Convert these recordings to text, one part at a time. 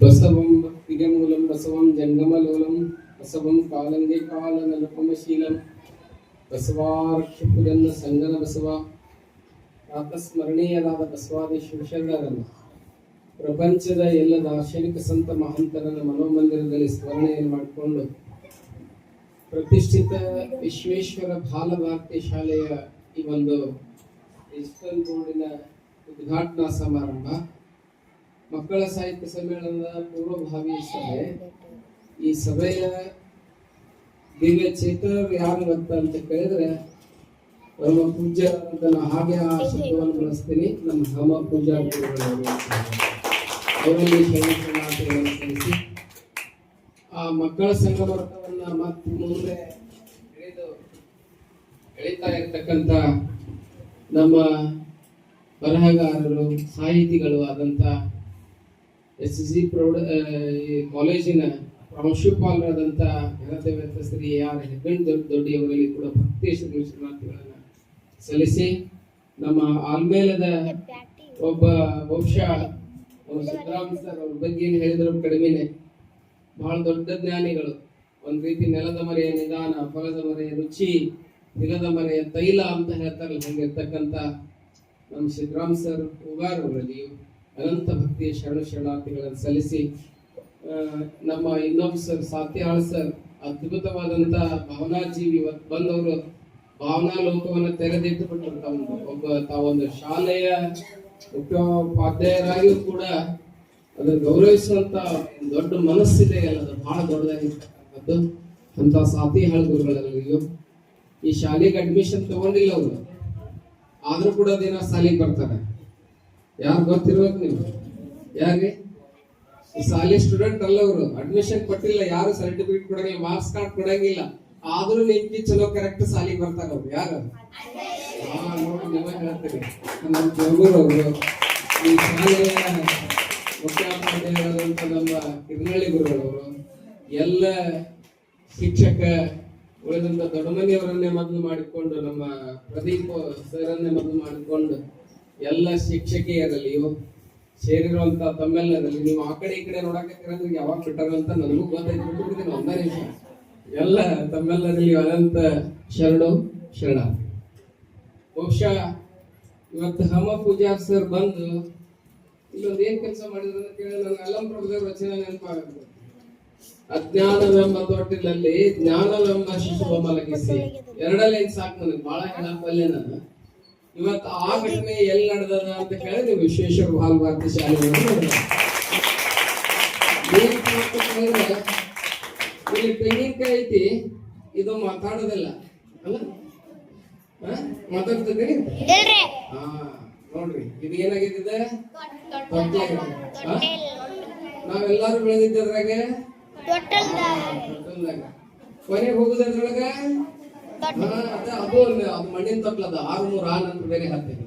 ಬಸವಂ ಭಕ್ತಿಗೆ ಮೂಲಂ ಬಸವಂ ಜಂಗಮಲೋಲಂ ಬಸವಂ ಕಾಲಂಗೆ ಕಾಲನಲಪಮಶೀಲಂ ಬಸವಾರ್ಕ್ಷ ಪುರನ್ನ ಸಂಗನ ಬಸವ ಪ್ರಾತಸ್ಮರಣೀಯರಾದ ಬಸವಾದಿ ಶಿವಶರಣರನ್ನು ಪ್ರಪಂಚದ ಎಲ್ಲ ದಾರ್ಶನಿಕ ಸಂತ ಮಹಂತರನ್ನ ಮನೋಮಂದಿರದಲ್ಲಿ ಸ್ಮರಣೆಯನ್ನು ಮಾಡಿಕೊಂಡು ಪ್ರತಿಷ್ಠಿತ ವಿಶ್ವೇಶ್ವರ ಬಾಲಭಾರತಿ ಶಾಲೆಯ ಈ ಒಂದು ಡಿಜಿಟಲ್ ಬೋರ್ಡಿನ ಉದ್ಘಾಟನಾ ಸಮಾರಂಭ ಮಕ್ಕಳ ಸಾಹಿತ್ಯ ಸಮ್ಮೇಳನದ ಪೂರ್ವಭಾವಿ ಸಭೆ. ಈ ಸಭೆಯ ದಿವ್ಯ ಚೇತನರು ಯಾರು ಅಂತ ಅಂತ ಕೇಳಿದ್ರೆ ನಮ್ಮ ಪೂಜ್ಯ ಅಂತ ನಾ ಹಾಗೆ ಆ ಶಬ್ದವನ್ನು ಬಳಸ್ತೀನಿ. ನಮ್ಮ ಹಮ ಪೂಜಾ ಆ ಮಕ್ಕಳ ಸಂಗಮವನ್ನ ಮತ್ತೆ ಮುಂದೆ ಎಳೆದು ಎಳಿತಾ ಇರ್ತಕ್ಕಂಥ ನಮ್ಮ ಬರಹಗಾರರು, ಸಾಹಿತಿಗಳು ಆದಂಥ ಎಸ್ ಸಿ ಪ್ರೌಢ ಈ ಕಾಲೇಜಿನ ಪ್ರಾಂಶುಪಾಲರಾದಂಥ ಘನದೇವತ ಶ್ರೀ ಆರ್ ಹೆಗ್ಗಣ್ ದೊಡ್ಡ ದೊಡ್ಡಿಯವರಲ್ಲಿ ಕೂಡ ಭಕ್ತಿ ಶರಣಾರ್ಥಿಗಳನ್ನು ಸಲ್ಲಿಸಿ ನಮ್ಮ ಆಲ್ಮೇಲದ ಒಬ್ಬ ಬಹುಶಃ ಸಿದ್ದರಾಮ್ ಸರ್ ಅವ್ರ ಬಗ್ಗೆ ಏನು ಹೇಳಿದ್ರು ಕಡಿಮೆನೆ. ಬಹಳ ದೊಡ್ಡ ಜ್ಞಾನಿಗಳು. ಒಂದು ರೀತಿ ನೆಲದ ಮರೆಯ ನಿಧಾನ ಫಲದ ಮರೆಯ ರುಚಿ, ನೆಲದ ಮರೆಯ ತೈಲ ಅಂತ ಹೇಳ್ತಾರಲ್ಲ ಹಂಗಿರ್ತಕ್ಕಂಥ ನಮ್ಮ ಸಿದ್ದರಾಮ್ ಸರ್ ಉಗಾರ್ ಅವರಲ್ಲಿ. ಅನಂತ ಭಕ್ತಿಯ ಶರಣ ಶರಣಾರ್ಥಿಗಳನ್ನು ಸಲ್ಲಿಸಿ ನಮ್ಮ ಇನ್ನೊಬ್ಬ ಸರ್ ಸಾತ್ಯಾಳ್ ಸರ್ ಅದ್ಭುತವಾದಂತಹ ಭಾವನಾ ಜೀವಿ ಬಂದವರು. ಭಾವನಾ ಲೋಕವನ್ನ ತೆರೆದಿಟ್ಟು ಬಿಟ್ಟರು ಒಬ್ಬ ತಾವೊಂದು ಶಾಲೆಯ ಮುಖ್ಯೋಪಾಧ್ಯಾಯರಾಗಿಯೂ ಕೂಡ ಅದನ್ನ ಗೌರವಿಸುವಂತ ದೊಡ್ಡ ಮನಸ್ಸಿದೆ ಅಲ್ಲ ಅದು ಬಹಳ ದೊಡ್ಡದಾಗಿರ್ತಕ್ಕಂಥದ್ದು. ಅಂತ ಸಾತಿ ಗುರುಗಳಲ್ಲಿಯೂ ಈ ಶಾಲೆಗೆ ಅಡ್ಮಿಷನ್ ತಗೊಂಡಿಲ್ಲ ಅವರು. ಆದ್ರೂ ಕೂಡ ದಿನ ಶಾಲೆಗೆ ಬರ್ತಾರೆ. ಯಾರು ಗೊತ್ತಿರ್ಬೇಕು ನೀವು? ಯಾರಿಗೆ ಸಾಲಿ ಸ್ಟೂಡೆಂಟ್ ಅಲ್ಲ ಅವರು. ಅಡ್ಮಿಷನ್ ಕೊಟ್ಟಿಲ್ಲ, ಯಾರು ಸರ್ಟಿಫಿಕೇಟ್ ಕೊಡಂಗಿಲ್ಲ ಮಾರ್ಕ್ಸ್ ಕಾರ್ಡ್ ಕೊಡಂಗಿಲ್ಲ. ಆದ್ರೂ ನಿಮ್ಗೆ ಚಲೋ ಕರೆಕ್ಟ್ ಸಾಲಿಗೆ ಬರ್ತಾರ ಅವ್ರು. ಯಾರು? ನೋಡಿ ನಿಮಗೆ ಹೇಳ್ತೀರಿ ನಮ್ಮ ನಮ್ಮ ಗುರುಗಳವರು ಎಲ್ಲ ಶಿಕ್ಷಕ ಉಳಿದಂತ ದೊಡ್ಡಮನಿಯವರನ್ನೇ ಮೊದಲು ಮಾಡಿಕೊಂಡು, ನಮ್ಮ ಪ್ರದೀಪ್ ಸರ್ನ್ನೇ ಮೊದಲು ಮಾಡಿಕೊಂಡು ಎಲ್ಲ ಶಿಕ್ಷಕಿಯರಲ್ಲಿಯೂ ಸೇರಿರುವಂತ ತಮ್ಮೆಲ್ಲರಲ್ಲಿ ನೀವು ಆ ಕಡೆ ಈ ಕಡೆ ನೋಡಕ್ಕೆ ಯಾವಾಗ ಬಿಟ್ಟಾರ ಅಂತ ನನಗೂ ಗೊತ್ತಾಯ್ತು. ಬಿಟ್ಬಿಡ್ತೀನಿ ಎಲ್ಲ ತಮ್ಮೆಲ್ಲರಲ್ಲಿ ಅನಂತ ಶರಣು, ಶರಣ. ಬಹುಶಃ ಇವತ್ತು ಹಮ ಪೂಜಾ ಸರ್ ಬಂದು ಇಲ್ಲೊಂದು ಏನ್ ಕೆಲಸ ಮಾಡಿದ್ರು ಅಂತ ಕೇಳಿ ನನ್ನ ಅಲ್ಲಂ ರಚನೆ ನೆನಪಾಗುತ್ತೆ. ಅಜ್ಞಾನವೆಂಬ ತೊಟ್ಟಿಲಲ್ಲಿ ಜ್ಞಾನವೆಂಬ ಶಿಶುವ ಮಲಗಿಸಿ, ಎರಡಲ್ಲೇ ಸಾಕು ನನಗೆ ಬಹಳ ಹೇಳಪ್ಪಲ್ಲೇ ನಾನು. ಇವತ್ತು ಆ ಘಟನೆ ಎಲ್ಲಿ ನಡೆದದ ಅಂತ ಹೇಳಿದ್ರೆ ವಿಶೇಷ ವಿಶ್ವೇಶ್ವರ ಬಾಲ ಭಾರತಿ ಶಾಲೆಯನ್ನು ಇಲ್ಲಿ ತೆಂಗಿನಕಾಯಿ ಐತಿ ಇದು ಮಾತಾಡೋದಿಲ್ಲ. ಅಲ್ಲ? ಹಾ? ಮಾತಾಡ್ತದೆ ಹಾ ನೋಡ್ರಿ ಇದು ಏನಾಗಿದೆ ನಾವೆಲ್ಲಾರು ಬೆಳೆದಿದ್ದದ್ರಾಗ. ಕೊನೆಗೆ ಹೋಗುದದ್ರೊಳಗ? ಅದ ಮಣ್ಣಿನ ತೊಟ್ಲದ ಆರು ಮೂರು ಆನ್ ಬೇರೆ ಹಾಕ್ತೇವೆ?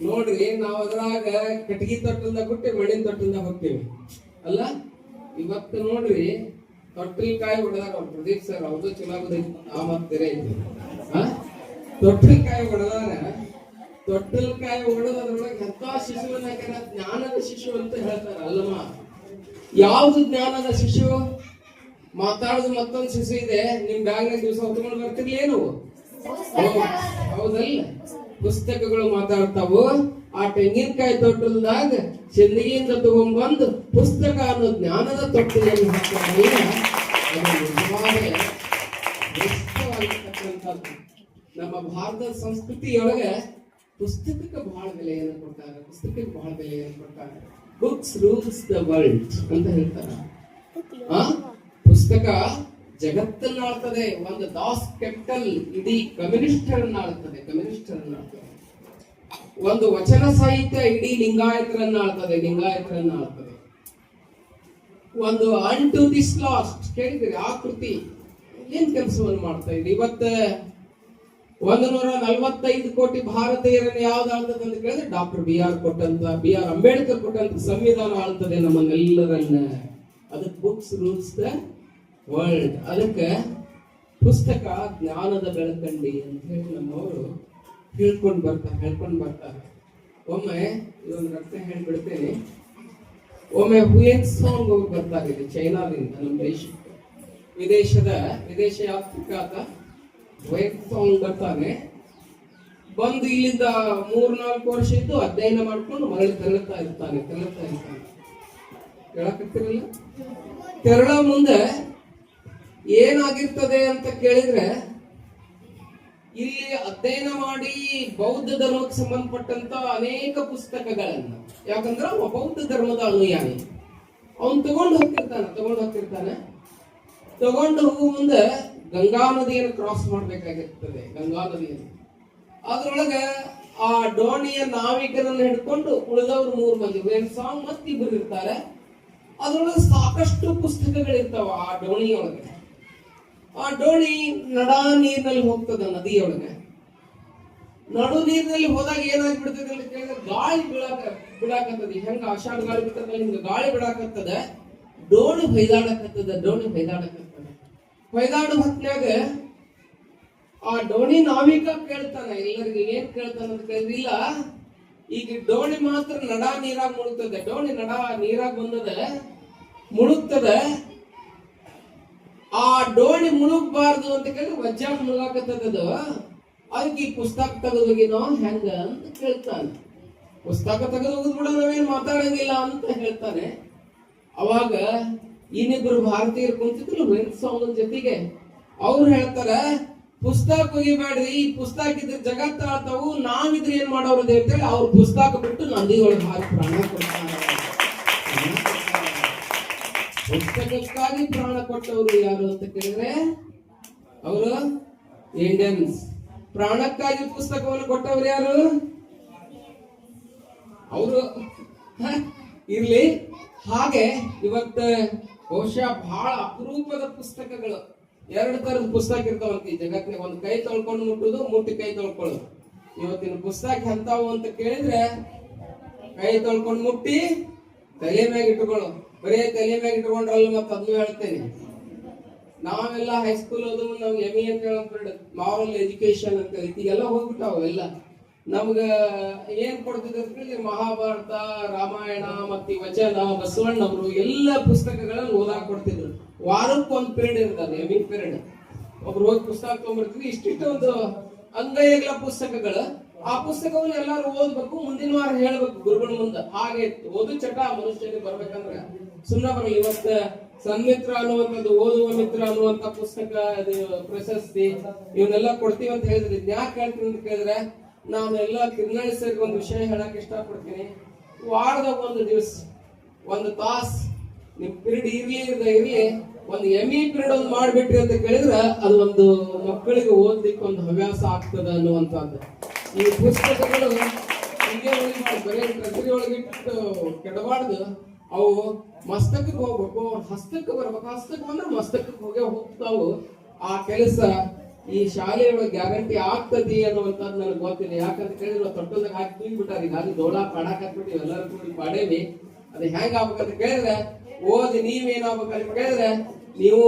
ನೋಡ್ರಿ, ನಾವ್ ಅದ್ರಾಗ ಕಟಗಿ ತೊಟ್ಟಿಂದ ಹುಟ್ಟಿ ಮಣ್ಣಿನ ತೊಟ್ಟಿಂದ ಹೋಗ್ತೀವಿ ಅಲ್ಲ, ಇವತ್ತು ನೋಡ್ರಿ ತೊಟ್ಟಿಲ್ಕಾಯಿ ಹೊಡೆದಾಗ ಅವ್ರು ಪ್ರದೀಪ್ ಸರ್ ಅವ್ರದ್ದು ಆಗೋದೈತಿ ಆ ಮತ್ ಬೇರೆ ಐತಿ? ತೊಟ್ಟಲ್ಕಾಯಿ ಹೊಡೆದಾಗ ತೊಟ್ಟಲ್ಕಾಯಿ ಹೊಡೆದ ಅದ್ರೊಳಗೆ ಎಂತ ಶಿಶುವನ್ನ ಜ್ಞಾನದ ಶಿಶು ಅಂತ ಹೇಳ್ತಾರ ಅಲ್ಲಮ್ಮ ಯಾವ್ದು ಜ್ಞಾನದ ಶಿಶು ಮಾತಾಡೋದು ಮತ್ತೊಂದು ಶಿಶು ಇದೆ. ನಿಮ್ ಬ್ಯಾಗ್ನಾಗ ದಿವಸ ಹೊತ್ಕೊಂಡು ಬರ್ತಿರ್ಲೇನು ಹೌದ್- ಹೌದಲ್ಲ? ಪುಸ್ತಕಗಳು ಮಾತಾಡ್ತಾವು. ಆ ತೆಂಗಿನಕಾಯಿ ತೊಟ್ಟಲ್ದಾಗ ಚೆಂದಿಗೆಯಿಂದ ತಗೊಂಡ್ಬಂದು ಪುಸ್ತಕ ಅನ್ನೋ ಜ್ಞಾನದ ಶ್ರೇಷ್ಠವಾಗಿರ್ತಕ್ಕಂಥದ್ದು. ನಮ್ಮ ಭಾರತದ ಸಂಸ್ಕೃತಿಯೊಳಗೆ ಪುಸ್ತಕಕ್ಕೆ ಬಹಳ ಬೆಲೆಯನ್ನು ಕೊಡ್ತಾರೆ. ಪುಸ್ತಕಕ್ಕೆ ಬಹಳ ಬೆಲೆಯನ್ನು ಕೊಡ್ತಾರೆ. ಬುಕ್ಸ್ ರೂಲ್ಸ್ ದ ವರ್ಲ್ಡ್ ಅಂತ ಹೇಳ್ತಾರೆ. ಆ? ಪುಸ್ತಕ ಜಗತ್ತನ್ನ ಆಳ್ತದೆ ಒಂದು ದಾಸ್ ಕ್ಯಾಪಿಟಲ್ ಇಡೀ ಕಮ್ಯುನಿಸ್ಟರನ್ನ ಆಳ್ತದೆ ಕಮ್ಯುನಿಸ್ಟರನ್ನ ಆಳ್ತದೆ ಒಂದು ವಚನ ಸಾಹಿತ್ಯ ಇಡೀ ಲಿಂಗಾಯತರನ್ನ ಆಳ್ತದೆ ಲಿಂಗಾಯತರನ್ನ ಆಳ್ತದೆ ಒಂದು ಅನ್ ಟು ದಿಸ್ ಲಾಸ್ಟ್ ಕೇಳಿದ್ರಿ ಆ ಕೃತಿ? ಏನ್ ಕೆಲಸವನ್ನು ಮಾಡ್ತಾ ಇದೆ ಇವತ್ತ ಒಂದು ನೂರ ನಲವತ್ತೈದು ಕೋಟಿ ಭಾರತೀಯರನ್ನು ಯಾವ್ದು ಆಳ್ತದೆ ಅಂತ ಕೇಳಿದ್ರೆ ಡಾಕ್ಟರ್ ಬಿ ಆರ್ ಕೊಟ್ಟಂತ, ಬಿ ಆರ್ ಅಂಬೇಡ್ಕರ್ ಕೊಟ್ಟಂತ ಸಂವಿಧಾನ ಆಳ್ತದೆ ನಮ್ಮನ್ನೆಲ್ಲರನ್ನ. ಅದಕ್ಕೆ ಬುಕ್ಸ್ ರೂಲ್ಸ್ ದ ವರ್ಲ್ಡ್ ಅದಕ್ಕೆ ಪುಸ್ತಕ ಜ್ಞಾನದ ಬೆಳಕಂಡಿ ಅಂತ ಹೇಳಿ ನಮ್ಮವರು ಹೇಳ್ಕೊಂಡು ಬರ್ತಾರೆ ಹೇಳ್ಕೊಂಡು ಬರ್ತಾರೆ ಒಮ್ಮೆ ಇದೊಂದು ರಕ್ತ ಹೇಳ್ಬಿಡ್ತೇನೆ. ಒಮ್ಮೆ ಹುಯೆನ್ ಸಾಂಗ್ ಅವ್ರು ಇದೆ ಚೈನಾದಿಂದ, ನಮ್ಮ ದೇಶಕ್ಕೆ. ವಿದೇಶದ ವಿದೇಶ ಆಫ್ರಿಕಾದ ಹುಯೆನ್ ಸಾಂಗ್ ಬರ್ತಾನೆ. ಬಂದು ಇಲ್ಲಿಂದ ಮೂರ್ನಾಲ್ಕು ವರ್ಷ ಇದ್ದು ಅಧ್ಯಯನ ಮಾಡ್ಕೊಂಡು ಮರಳಿ ತೆರಳುತ್ತಾ ಇರ್ತಾನೆ ತೆರಳುತ್ತಾ ಇರ್ತಾನೆ. ಹೇಳಕತ್ತಿರಲಿಲ್ಲ ತೆರಳ ಮುಂದೆ ಏನಾಗಿರ್ತದೆ ಅಂತ ಕೇಳಿದ್ರೆ, ಇಲ್ಲಿ ಅಧ್ಯಯನ ಮಾಡಿ ಬೌದ್ಧ ಧರ್ಮಕ್ಕೆ ಸಂಬಂಧಪಟ್ಟಂತ ಅನೇಕ ಪುಸ್ತಕಗಳನ್ನ. ಯಾಕಂದ್ರೆ ಅವ ಬೌದ್ಧ ಧರ್ಮದ ಅನುಯಾಯಿ. ಅವನ್ ತಗೊಂಡು ಹೋಗ್ತಿರ್ತಾನೆ ತಗೊಂಡು ಹೋಗ್ತಿರ್ತಾನೆ. ತಗೊಂಡು ಹೋಗುವ ಮುಂದೆ ಗಂಗಾ ನದಿಯನ್ನು ಕ್ರಾಸ್ ಮಾಡ್ಬೇಕಾಗಿರ್ತದೆ, ಗಂಗಾ ನದಿಯನ್ನು ಅದ್ರೊಳಗೆ ಆ ಡೋಣಿಯ ನಾವಿಕರನ್ನ ಹಿಡ್ಕೊಂಡು ಉಳಿದವ್ರು ಮೂರು ಮಂದಿ ಸಾಂಗ್ ಮತ್ತಿಬ್ಬರು ಇರ್ತಾರೆ. ಅದ್ರೊಳಗೆ ಸಾಕಷ್ಟು ಪುಸ್ತಕಗಳಿರ್ತಾವ ಆ ಡೋಣಿಯೊಳಗೆ. ಆ ಡೋಣಿ ನಡಾ ನೀರಿನಲ್ಲಿ ಹೋಗ್ತದ ನದಿಯೊಳಗೆ. ನಡು ನೀರಿನಲ್ಲಿ ಹೋದಾಗ ಏನಾಗ್ಬಿಡ್ತದೆ ಅಂತ ಕೇಳಿದ್ರೆ ಗಾಳಿ ಬಿಡಾಕ ಬಿಡಾಕತ್ತದ ಹೆಂಗ ಆಷಾಢ ಗಾಳಿ ಬಿಡ್ತದ ಹಿಂಗ ಗಾಳಿ ಬಿಡಾಕತ್ತದ ಡೋಣಿ ಹೊಯ್ದಾಡಕತ್ತದ ಡೋಣಿ ಹೊಯ್ದಾಡಕತ್ತದ. ಹೊಯ್ದಾಡ ಹೊತ್ನ್ಯಾಗ ಆ ಡೋಣಿ ನಾವೀಗ ಕೇಳ್ತಾನ, ಎಲ್ಲರಿಗೆ ಏನ್ ಕೇಳ್ತಾನ ಅಂತ ಕೇಳಿಲ್ಲ ಈಗ ಡೋಣಿ ಮಾತ್ರ ನಡಾ ನೀರಾಗ ಮುಳುಗ್ತದೆ. ಡೋಣಿ ನಡಾ ನೀರಾಗ ಬಂದದ, ಮುಳುಗ್ತದ. ಆ ಡೋಣಿ ಮುಳುಗಬಾರ್ದು ಅಂತ ಕೇಳಿ ವಜ್ಜ ಮುಳುಗಾಕತ್ತದ ಅದಕ್ಕೆ ಈ ಪುಸ್ತಕ ತೆಗೆದೋಗಿನೋ ಹೆಂಗ ಅಂತ ಕೇಳ್ತಾನೆ. ಪುಸ್ತಕ ತೆಗೆದು ಕೂಡ ನಾವೇನ್ ಮಾತಾಡಂಗಿಲ್ಲ ಅಂತ ಹೇಳ್ತಾನೆ. ಅವಾಗ ಇನ್ನಿಬ್ರು ಭಾರತೀಯರು ಕುಂತಿದ್ರು ವೆಂಕ ಸ್ವಾಮಿ ಜೊತೆಗೆ. ಅವ್ರು ಹೇಳ್ತಾರ, ಪುಸ್ತಕ ಒಗಿಬೇಡ್ರಿ, ಈ ಪುಸ್ತಕ ಇದ್ರೆ ಜಗತ್ತಾಳ್ತಾವು ನಾವಿದ್ರೆ ಏನ್ ಮಾಡೋರು ಅಂತ ಹೇಳ್ತಾರೆ ಅವ್ರ ಪುಸ್ತಕ ಬಿಟ್ಟು ನಂದಿಗಳು ಭಾರಿ ಪ್ರಾಣ ಕೊಡ್ತಾರೆ. ಪುಸ್ತಕಕ್ಕಾಗಿ ಪ್ರಾಣ ಕೊಟ್ಟವರು ಯಾರು ಅಂತ ಕೇಳಿದ್ರೆ, ಅವರು ಇಂಡಿಯನ್ಸ್. ಪ್ರಾಣಕ್ಕಾಗಿ ಪುಸ್ತಕವನ್ನು ಕೊಟ್ಟವರು ಯಾರು? ಅವರು ಇರ್ಲಿ. ಹಾಗೆ ಇವತ್ತ ಬಹುಶಃ ಬಹಳ ಅಪರೂಪದ ಪುಸ್ತಕಗಳು. ಎರಡು ತರದ ಪುಸ್ತಕ ಇರ್ತಾವಂತ ಈ ಜಗತ್ತಿನ ಒಂದು ಕೈ ತೊಳ್ಕೊಂಡು ಮುಟ್ಟುದು, ಮುಟ್ಟಿ ಕೈ ತೊಳ್ಕೊಳ್ಳೋದು. ಇವತ್ತಿನ ಪುಸ್ತಕ ಎಂತಾವು ಅಂತ ಕೇಳಿದ್ರೆ, ಕೈ ತೊಳ್ಕೊಂಡು ಮುಟ್ಟಿ ತಲೆ ಮ್ಯಾಗ ಇಟ್ಕೊಳ್ಳೋ ಬರೀ ತಲೆ ಮ್ಯಾಗ ಇಟ್ಕೊಂಡ್ರಲ್ಲ ಮತ್ತೆ ಅದು ಹೇಳ್ತೇನೆ. ನಾವೆಲ್ಲ ಹೈಸ್ಕೂಲ್ ಅದು ನಮ್ಗೆ ಎಂ ಅಂತ ಹೇಳೋ ಮಾರಲ್ ಎಜುಕೇಶನ್ ಅಂತ ಈಗೆಲ್ಲ ಹೋಗ್ಬಿಟ್ಟಾವ ಎಲ್ಲ. ನಮ್ಗ ಏನ್ ಕೊಡ್ತಿದ್ರೆ ಮಹಾಭಾರತ, ರಾಮಾಯಣ ಮತ್ತೆ ವಚನ ಬಸವಣ್ಣವರು ಎಲ್ಲ ಪುಸ್ತಕಗಳನ್ನ ಓದಾಕ್ ಕೊಡ್ತಿದ್ರು. ವಾರಕ್ಕೆ ಒಂದು ಪೀರಿಯಡ್ ಇರ್ತದೆ ಎಂ ಪೀರಿಯಡ್ ಒಬ್ರು ಹೋಗಿ ಪುಸ್ತಕ ತಗೊಂಡ್ಬರ್ತಿದ್ರು ಇಷ್ಟಿಷ್ಟು ಒಂದು ಅಂಗೈಗಳ ಪುಸ್ತಕಗಳು. ಆ ಪುಸ್ತಕವನ್ನು ಎಲ್ಲರೂ ಓದ್ಬೇಕು, ಮುಂದಿನ ವಾರ ಹೇಳ್ಬೇಕು ಗುರುಗಳ ಮುಂದೆ. ಹಾಗೆ. ಓದು ಚಟ, ಮನುಷ್ಯನಿಗೆ ಬರ್ಬೇಕಂದ್ರೆ. ಸುಮ್ಮನೆ ಬರಲ್ಲ ಇವತ್ತ ಸನ್ಮಿತ್ರ ಅನ್ನುವಂಥದ್ದು, ಓದುವ ಮಿತ್ರ ಅನ್ನುವಂತ ಪುಸ್ತಕ, ಅದು ಪ್ರಶಸ್ತಿ, ಇವನ್ನೆಲ್ಲ ಕೊಡ್ತೀವಿ ಅಂತ ಹೇಳಿದ್ರೆ ಯಾಕೆ ಹೇಳ್ತೀನಿ ಅಂತ ಕೇಳಿದ್ರೆ, ನಾನು ಎಲ್ಲ ಕಿರ್ನಾಳಿ ಸರ್ಗೆ ಒಂದು ವಿಷಯ ಹೇಳಕ್ ಇಷ್ಟಪಡ್ತೀನಿ. ವಾರದ ಒಂದು ದಿವಸ, ಒಂದು ತಾಸ್, ನಿಮ್ ಪಿರಿಯಡ್ ಇರ್ಲಿ, ಇರ್ದ ಇರ್ಲಿ, ಒಂದು ಎಂ ಇ ಪಿರಿಯಡ್ ಒಂದು ಮಾಡ್ಬಿಟ್ರಿ ಅಂತ ಕೇಳಿದ್ರೆ, ಅದು ಒಂದು ಮಕ್ಕಳಿಗೆ ಓದ್ಲಿಕ್ಕೆ ಒಂದು ಹವ್ಯಾಸ ಆಗ್ತದ ಅನ್ನುವಂಥದ್ದು. ಈ ಪುಸ್ತಕಗಳು ಹಿಂಗೆ ಉಳಿಬಾರ್ದು ಬರೀ ಟ್ರೆಸರಿ ಒಳಗಿಟ್ಟು ಕೆಡಬಾರ್ದು. ಅವು ಮಸ್ತಕಕ್ಕೆ ಹೋಗ್ಬೇಕು, ಹಸ್ತಕ್ಕೆ ಬರ್ಬೇಕು, ಹಸ್ತಕ್ಕೆ ಬಂದ್ರೆ ಮಸ್ತಕಕ್ಕೆ ಹೋಗೇ ಹೋಗ್ತಾವು. ಆ ಕೆಲಸ ಈ ಶಾಲೆಯೊಳಗೆ ಗ್ಯಾರಂಟಿ ಆಗ್ತದೆ ಅನ್ನುವಂಥದ್ದು ನನಗೆ ಗೊತ್ತಿಲ್ಲ. ಯಾಕಂತ ಕೇಳಿದ್ರೆ ತೊಟ್ಟದಾಗ ಹಾಕಿ ತುಂಬಿಬಿಟ್ಟಾರ ಈಗ ಅಲ್ಲಿ ದೋಳ ಪಾಡಾಕತ್ಬಿಟ್ಟು ಎಲ್ಲರೂ ಕೂಡಿ ಪಾಡೇವಿ. ಅದು ಹೆಂಗ್ ಆಗ್ಬೇಕಂತ ಕೇಳಿದ್ರೆ, ಓದಿ ನೀವೇನಾಗ್ಬೇಕು ಅಂತ ಕೇಳಿದ್ರೆ, ನೀವು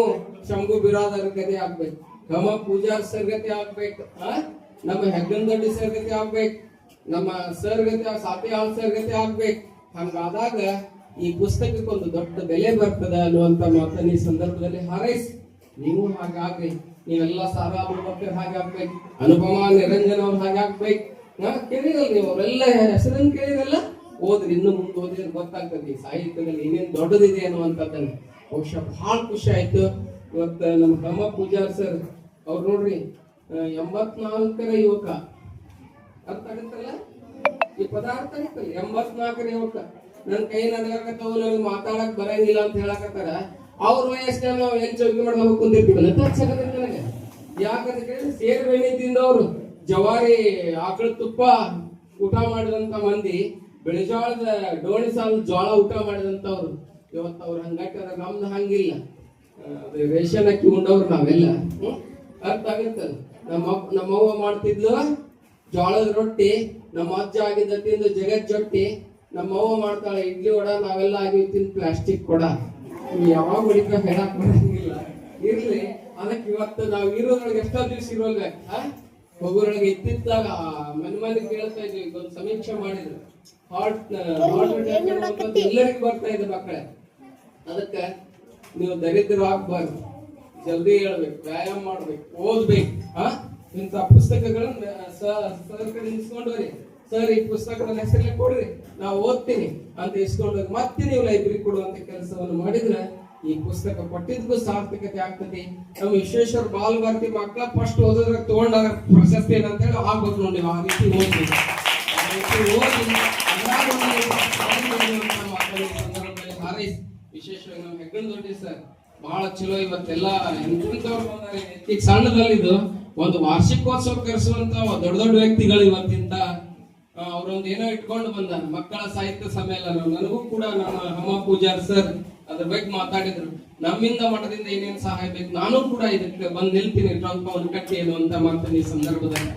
ಶಂಭು ಬಿರಾದರ ಗತಿ ಆಗ್ಬೇಕು, ಘಮ ಪೂಜಾರ್ ಸರ್ಗತಿ ಆಗ್ಬೇಕು, ಆ? ನಮ್ಮ ಹೆಗ್ಗಂದಡ್ಡಿ ಸರ್ ಗತಿ ಆಗ್ಬೇಕು. ನಮ್ಮ ಸರ್ ಗತಿ ಸಾತಿ ಆಳ್ ಸರ್ ಗತಿ ಆಗ್ಬೇಕು. ಹಂಗಾದಾಗ ಈ ಪುಸ್ತಕಕ್ಕೊಂದು ದೊಡ್ಡ ಬೆಲೆ ಬರ್ತದ ಅನ್ನುವಂತ ಮಾತನ್ನ ಈ ಸಂದರ್ಭದಲ್ಲಿ ಹಾರೈಸಿ. ನೀವು ಹಾಗಾಗ್ರಿ. ನೀವೆಲ್ಲ ಸಾರಾ ಅಬೂಬಕರ್ ಹಾಗಾಗ್ಬೇಕು ಅನುಪಮಾ ನಿರಂಜನ್ ಅವ್ರು ಹಾಗಾಗ್ಬೇಕು ನಾ ಕೇಳಿರಲ್ಲ ನೀವು ಅವರೆಲ್ಲ ಹೆಸರನ್ನು ಕೇಳಿರಲ್ಲ? ಓದ್ರಿ ಇನ್ನು ಮುಂದೆ ಓದಿದ್ರೆ ಗೊತ್ತಾಗ್ತದೆ. ಸಾಹಿತ್ಯದಲ್ಲಿ ಏನೇನು ದೊಡ್ಡದಿದೆ ಅನ್ನುವಂಥದ್ದನ್ನ. ಬಹುಶಃ ಬಹಳ ಖುಷಿ ಆಯ್ತು. ಇವತ್ತು ನಮ್ಮ ಬ್ರಹ್ಮ ಪೂಜಾರ್ ಸರ್, ಅವ್ರು ನೋಡ್ರಿ ಎಂಬತ್ನಾಲ್ಕರ ಯುವಕ. ಅರ್ಥ ಆಗುತ್ತಲ್ಲ? ಈ ಪದಾರ್ಥ ಎಂಬತ್ನಾಲ್ಕರ ಯುವಕ. ನನ್ ಕೈ ನಡ್ಗಾಕತ್ತವು ನನಗೆ ಮಾತಾಡಕ್ ಬರಂಗಿಲ್ಲ ಅಂತ ಹೇಳಕತ್ತಾರ. ಅವ್ರ ವಯಸ್ಸಿನ ನಾವು ಏನ್ ಚೌಕಿ ಅಂತ ಕುಂದಿರ್ತೀವಲ್ಲ ತಚ್ಚಕತ್ತೆ ನನಗೆ. ಯಾಕಂತ ಕೇಳಿದ್ರೆ ಸೇರು ತಿಂದವರು, ಜವಾರಿ, ಆಕಳ ತುಪ್ಪ ಊಟ ಮಾಡಿದಂತ ಮಂದಿ, ಬೆಳೆಜೋಳದ ಡೋಣಿ ಸಾಲು ಜೋಳ ಊಟ ಮಾಡಿದಂತವ್ರು ಇವತ್ತು ಅವ್ರು ಹಂಗಾಕಂದ್ರೆ ನಮ್ದು ಹಂಗಿಲ್ಲ. ರೇಷನ್ ಅಕ್ಕಿ ಉಂಡವ್ರು ನಾವೆಲ್ಲ. ಹ್ಮ್? ಅರ್ಥ ಆಗತ್ತಲ್ಲ? ನಮ್ಮ ನಮ್ಮವ್ವ ಮಾಡ್ತಿದ್ಲು ಜೋಳದ ರೊಟ್ಟಿ ನಮ್ಮ ಅಜ್ಜ ಆಗಿದ್ದ ತಿಂದು ಜಗತ್ ಜೊಟ್ಟಿ ನಮ್ಮವ್ವ ಮಾಡ್ತಾಳೆ ಇಡ್ಲಿ ವಡ ನಾವೆಲ್ಲ ಆಗಿ ತಿಂದು ಪ್ಲಾಸ್ಟಿಕ್ ಕೊಡ. ಯಾವಾಗ ಹೊಡಿಕ ಹೇಳಕ್ ಬರಂಗಿಲ್ಲ. ಇರ್ಲಿ ಅದಕ್ಕೆ ಇವತ್ತು ನಾವು ಇರೋದ್ರೊಳಗೆ ಎಷ್ಟೋ ದಿವ್ಸ ಇರೋಲ್ಬೇಕು? ಒಬ್ಬರೊಳಗೆ ಇತ್ತಿದ್ದಾಗ ಮನೆ ಮನೆ ಕೇಳ್ತಾ ಇದ್ವಿ ಒಂದು ಸಮೀಕ್ಷೆ ಮಾಡಿದ್ರು. ಹಾರ್ಟ್ ಎಲ್ಲರಿಗೂ ಬರ್ತಾ ಇದೆ ಮಕ್ಕಳೇ. ಅದಕ್ಕೆ ನೀವು ದರಿದ್ರ ಆಗ್ಬಾರ್ದು. ಜಲ್ದಿ ಹೇಳ್ಬೇಕು, ವ್ಯಾಯಾಮ ಮಾಡ್ಬೇಕು, ಓದ್ಬೇಕು ಹಾ ಇಂಥ ಪುಸ್ತಕಗಳನ್ನ ಸರ್ ಕಡೆ ಇಸ್ಕೊಂಡು ಬರ್ರಿ ಸರ್, ಈ ಪುಸ್ತಕದ ಹೆಸರಲ್ಲೇ ಕೊಡ್ರಿ. ನಾವು ಓದ್ತೀನಿ ಅಂತ ಇಸ್ಕೊಂಡು ಹೋಗಿ ಮತ್ತೆ ನೀವು ಲೈಬ್ರರಿ ಕೊಡುವಂತ ಕೆಲಸವನ್ನು ಮಾಡಿದ್ರೆ ಈ ಪುಸ್ತಕ ಕೊಟ್ಟಿದ್ಗೂ ಸಾರ್ಥಕತೆ ಆಗ್ತದೆ. ನಮ್ಮ ವಿಶ್ವೇಶ್ವರ ಬಾಲ್ ಭಾರತಿ ಮಕ್ಕಳ ಫಸ್ಟ್ ಓದೋದ್ರಾಗ ತಗೊಂಡಾಗ ಪ್ರಶಸ್ತಿ ಏನಂತ ಹೇಳಿ ಆಗ್ಬೇಕು ನೋಡಿ ಆ ರೀತಿ ಓದಿ ಓದಿ ಹಾರೈಸಿ ವಿಶೇಷವಾಗಿ ನಮ್ಮ ಹೆಗ್ಗಣ ದೊಡ್ಡಿ ಸರ್. ಬಹಳ ಚಲೋ ಇವತ್ತೆಲ್ಲ ಈಗ ಸಣ್ಣದಲ್ಲಿದ್ದು ಒಂದು ವಾರ್ಷಿಕೋತ್ಸವ ಕರೆಸುವಂತ ದೊಡ್ಡ ದೊಡ್ಡ ವ್ಯಕ್ತಿಗಳು ಇವತ್ತಿಂದ ಅವರೊಂದು ಏನೋ ಇಟ್ಕೊಂಡು ಬಂದ ಮಕ್ಕಳ ಸಾಹಿತ್ಯ ಸಮ್ಮೇಳನ. ನನಗೂ ಕೂಡ ನಮ್ಮ ಹಮ್ಮ ಪೂಜಾರ್ ಸರ್ ಅದ್ರ ಬಗ್ಗೆ ಮಾತಾಡಿದ್ರು. ನಮ್ಮಿಂದ ಮಠದಿಂದ ಏನೇನು ಸಹಾಯ ಬೇಕು, ನಾನು ಕೂಡ ಇದಕ್ಕೆ ಬಂದು ನಿಲ್ತೀನಿ. ಟ್ರಂಪ್ ಕಟ್ಟಿ ಅಂತ ಮಾತನ್ನ ಈ ಸಂದರ್ಭದಲ್ಲಿ.